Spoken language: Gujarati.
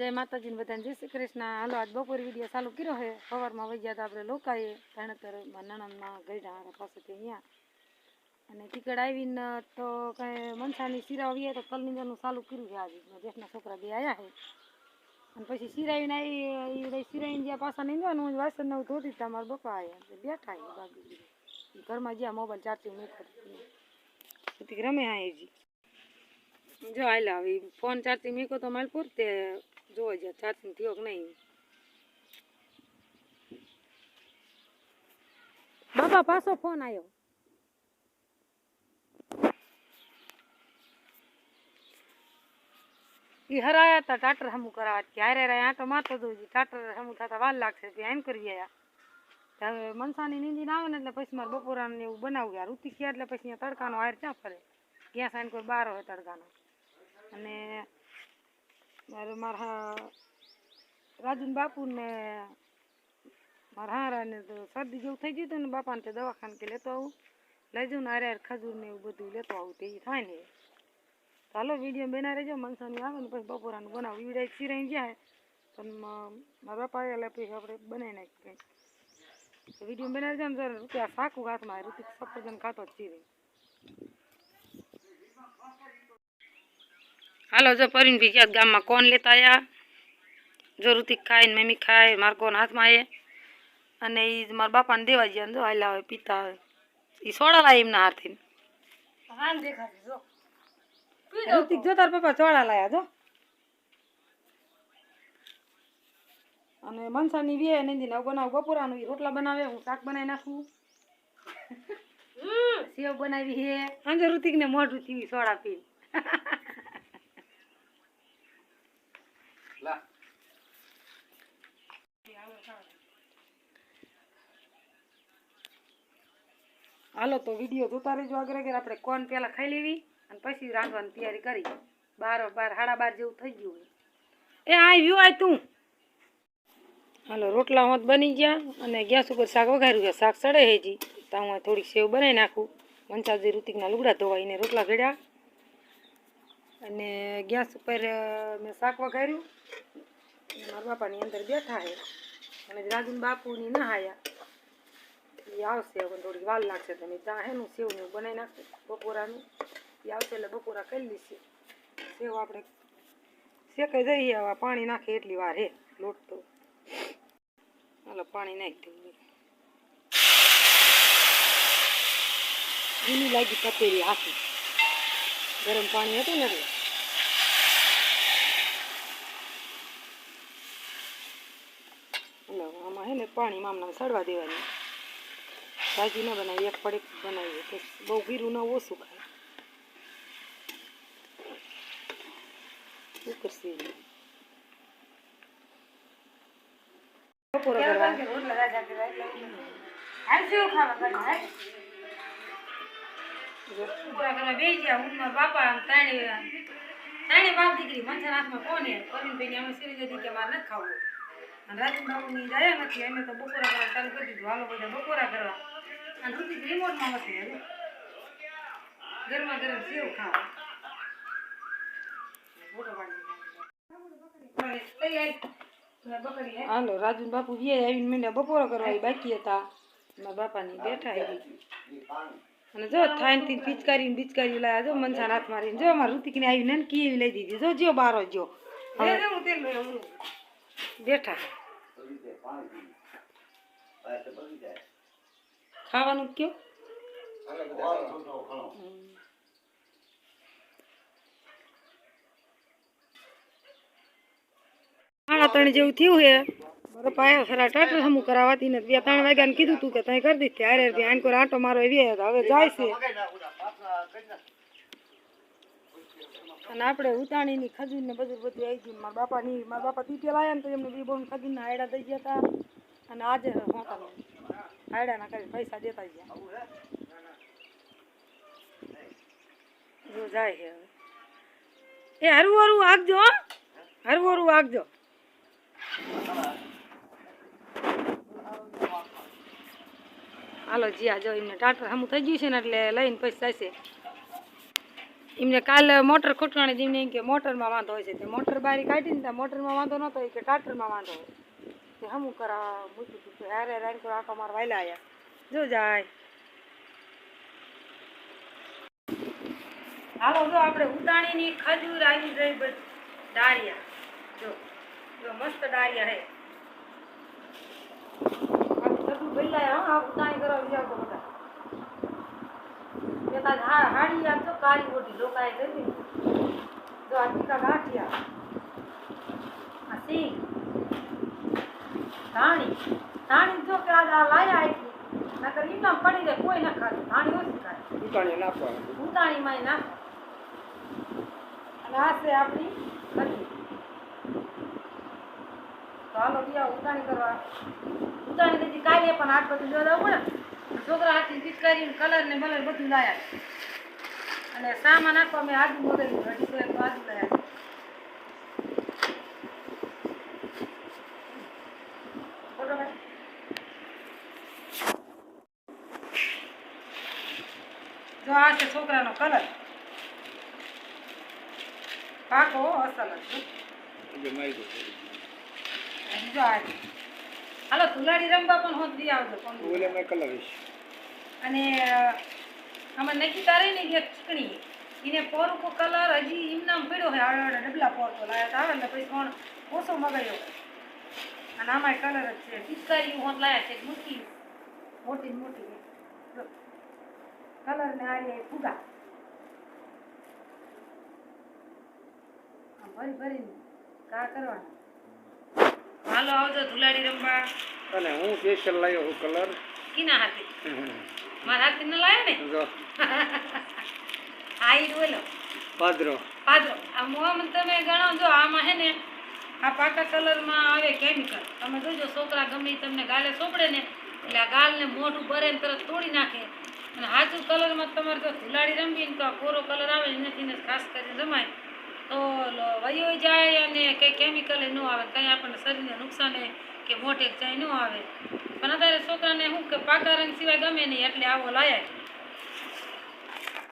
જય માતાજીને બધાને જય શ્રી કૃષ્ણ. હાલો, આજ બપોર વીડિયો ચાલુ કર્યો હે સવારમાં વહી ગયા હતા આપણે લોકાએ. તરણતરમાં નણંદમાં ગઈડા હારા પાસેથી અહીંયા. અને ટિકટ આવીને તો કાંઈ મનસાની શીરા આવી તો કલનિંદરનું ચાલુ કર્યું છે આજે. જેઠના છોકરા બે આવ્યા છે. અને પછી શિરાઈને આવી સિરાવીને જ્યાં પાછા નીંદવાનું હું વાસણ નવું ધોતી ત્યાં મારા બપા આવ્યા બેઠા એ બાકી. ઘરમાં જ્યાં મોબાઈલ ચાર્જિંગ મૂકો પછી રમે હા જો હાલ હવે ફોન ચાર્જિંગ મૂકો તો મારે પૂરતે જોવા જ્યાં ચાર્જિંગ થયો કે નહીં. બાપા પાછો ફોન આવ્યો ઈ હરાયા તા ટાટર હમું કરાવવા. કે હારે હારે આંટો મારતો દઉં ટાટર હમું થતા વાર લાગશે. પછી આઈન કરી આવ્યા તો હવે મનસાની નીંદીને આવે ને એટલે પછી મારે બપોરાને ને એવું બનાવું. યાર ઉતી ગયા એટલે પછી તડકાનો હાર ક્યાં ફરે? ગેસ સાઈન કોઈ બાર હોય તડકાનો. અને મારે મારા રાજુન બાપુ ને મારા હારાને તો શરદી જેવું થઈ ગયું હતું ને, બાપાને તે દવાખાને કે લેતો આવું. લઈ જાઉં ને હારે ખજૂર ને એવું બધું લેતો આવું તે થાય ને. ચાલો વીડિયો બના રહેજો મનસાની આવે ને, પછી બપોરાનું બનાવું. વિડાય સિરાઈ જાય પણ મારા બાપા એટલે પછી આપણે બનાવી નાખી કંઈક વીડિયો બનાવી રહેજો ને, જરા રૂપિયા સાકું હાથમાં, રૂપિયા સફરજન ખાતો જ સિરાઈ હાલો જો પરિણ ભી ગયા ગામમાં કોણ લેતા આયા? જો ઋતિક ખાય ને મમ્મી ખાય માર કોણ હાથમાં એ અને એ મારા બાપાને દેવા ગયા ને જો હાલા હોય પીતા હોય એ સોડા લાય એમના હાથથી ઋતિક જો તાર પપ્પા ચોળા લાયા જો. અને મનસાની વે નંદી નવ બનાવું બપોરાનું એ રોટલા બનાવે હું શાક બનાવી નાખું. સેવ બનાવી હે. અંજે ઋતિક ને મોઢું થયું સોડા પી હાલો તો વીડિયો જોતા રહેજો આગળ આપણે કોન પહેલાં ખાઈ લેવી અને પછી રાંધવાની તૈયારી કરી. બાર બાર, સાડા બાર જેવું થઈ ગયું હોય. એ આ વ્યૂ આય તું. હાલો, રોટલા હોત બની ગયા અને ગેસ ઉપર શાક વઘાર્યું ગયા શાક સડે હેજી તો હું થોડીક સેવ બનાવી નાખું. મંચાજી ઋતિકના લુગડા ધોવાઈને રોટલા ઘડ્યા. અને ગેસ ઉપર મેં શાક વઘાર્યું. મારા બાપાની અંદર બેઠા હે. અને રાજુન બાપુની ના આયા એ આવશે હવે થોડીક વાર લાગશે તમે ચા હેનું સેવનું બનાવી નાખશે બપોરાનું. એ આવશે એટલે બપોરા કરી લઈશું સેવ આપણે શેકાઈ જઈએ હવે પાણી નાખે એટલી વાર હે લોટ તો હાલો પાણી નાખી દઉં ભીની લાગી તપેલી હાથી. ગરમ પાણી હતું ને એટલે. આમાં હે ને પાણી મામના સડવા દેવાની. ભાજી ન બનાવી એક પડીક બનાવીએ તો બહુ ગીરું ન ઓછું ખાય શું કરશે બપોરે કરવા બપોરા કરવા બેસી ગયા હું મારા બાપા આમ ત્રણે ત્રણે બાપ દીકરી મંથન હાથમાં ફોન હે કરીને બેની અમે સિરી જતી કે મારે નથી ખાવું અને રાજુ બાબુની દયા નથી અમે તો બપોરા કરવા ચાલુ કરી દીધું હાલો બધા બપોરા કરવા અને ઋતિક રિમોટમાં વસે હવે ગરમા ગરમ સેવ ખાવા. હાલો રાજુ બાપુ બે આવીને મને બપોરો કરવા બાકી હતા. મારા બાપાની બેઠા આવી અને જો થાઈનથી પિચકારી પિચકારી લાયા. જો મનસાન હાથ મારીને. જો અમારા ઋતિકને આવીને ને કેવી લઈ દીધી. જો જો બારો જો બેઠા. ખાવાનું કયો. સાડા ત્રણ જેવું થયું છે મારો પાયા ટાટર હમું કરાવતી ને બે ત્રણ વાગ્યાને કીધું તું કે તઈ કરી દીધી અરે ત્યાં આંકો આંટો મારો એવી હવે જાય છે. અને આપણે ઉતાણીની ખજૂર ને બધું બધું આવી ગયું. મારા બાપાની, મારા બાપા તીટેલ આવ્યા ને તો એમને બી બોન ખજૂરના આયડા દઈ ગયા હતા. અને આજે હોતા આયડાના કરી પૈસા દેતા ગયા. જો જાય છે હવે. એ હરવું હરવું આગજો. હરવું હરવું આગજો. હાલો જીયા જો એમને ટાટર હમું થઈ ગયું છે ને એટલે લઈને પછી જશે. એમને કાલે મોટર ખૂટવાની એમને એમ કે મોટરમાં વાંધો હોય છે. તે મોટર બારી કાઢીને ત્યાં મોટરમાં વાંધો નહોતો કે ટાટરમાં વાંધો હોય. તે હમું કરા મૂકી દીધું હારે રાઈન કરો, આખો મારા વાયલા આવ્યા જો જાય. હાલો, જો આપણે ઉદાણીની ખજૂર આવી ગઈ બધી ડાળિયા. જો જો મસ્ત ડાળિયા હે. બધું બદલાયા હો ઉદાણી કરવા બીજા તો બધા. એકાદ હા, હાડી યાદ તો કાળી મોટી લોકાએ સિંગ ધાણી. ધાણી જો કે આ લાયા એટલી નકર ઈનામ પડી રહે કોઈ ન ખાતું ધાણી ઓછી ખાય. ઉતાણી નાખવાનું. ઉતાણીમાં નાખો. અને આ છે આપણી તો હાલો બીજા ઉતાણી કરવા. ઉતાણી દીધી કાલે પણ આઠ બધું જોવા પડે છોકરા હાથની પિચકારી કલર ને બલર બધું લાયા અને સામાન નાખવા મેં આદુ મોકલ્યું હજી તો એક આદુ લાયા જો આ છે છોકરાનો કલર પાકો અસલ જ. આ હાલો તુલાડી રમવા પણ હોત દી આવજો પણ મેં કલર અને આમાં નક્કી તારે ને એક ચીકણી એને પોરકો કલર હજી એમનામ પડ્યો હોય આડા આડા ડબલા પોરકો લાયા તા આવે એટલે પછી કોણ ઓછો મગાયો અને આમાંય કલર જ છે. પિચકારી હોત લાયા છે મોટી મોટી મોટી. કલર ને આ રહ્યા ફુગા ભરી ભરીને કા કરવાના હાલો આવજો ધુલાડી રમવા અને હું સ્પેશિયલ લાવ્યો છું કલર કીના હાથે મારા હાથે ન લાયા ને જો આ ઈ બોલો પાદરો પાદરો આ મોમ તમે ગણો જો આમાં હે ને આ પાકા કલરમાં આવે કેમિકલ તમે જોજો છોકરા ગમે તમને ગાલે સોપડે ને એટલે આ ગાલને મોઢું ભરે ને તરત તોડી નાખે અને આજુ કલરમાં તમારે જો ધુલાડી રમવી ને તો આ કોરો કલર આવે એનાથી ને ખાસ કરીને રમાય. તો વયો જાય અને કંઈ કેમિકલ ન આવે, કંઈ આપણને શરીરને નુકસાન કે મોઢે ચાઈ ન આવે. પણ અત્યારે છોકરાને શું કે પાકા રંગ સિવાય ગમે નહીં, એટલે આવો લાયા.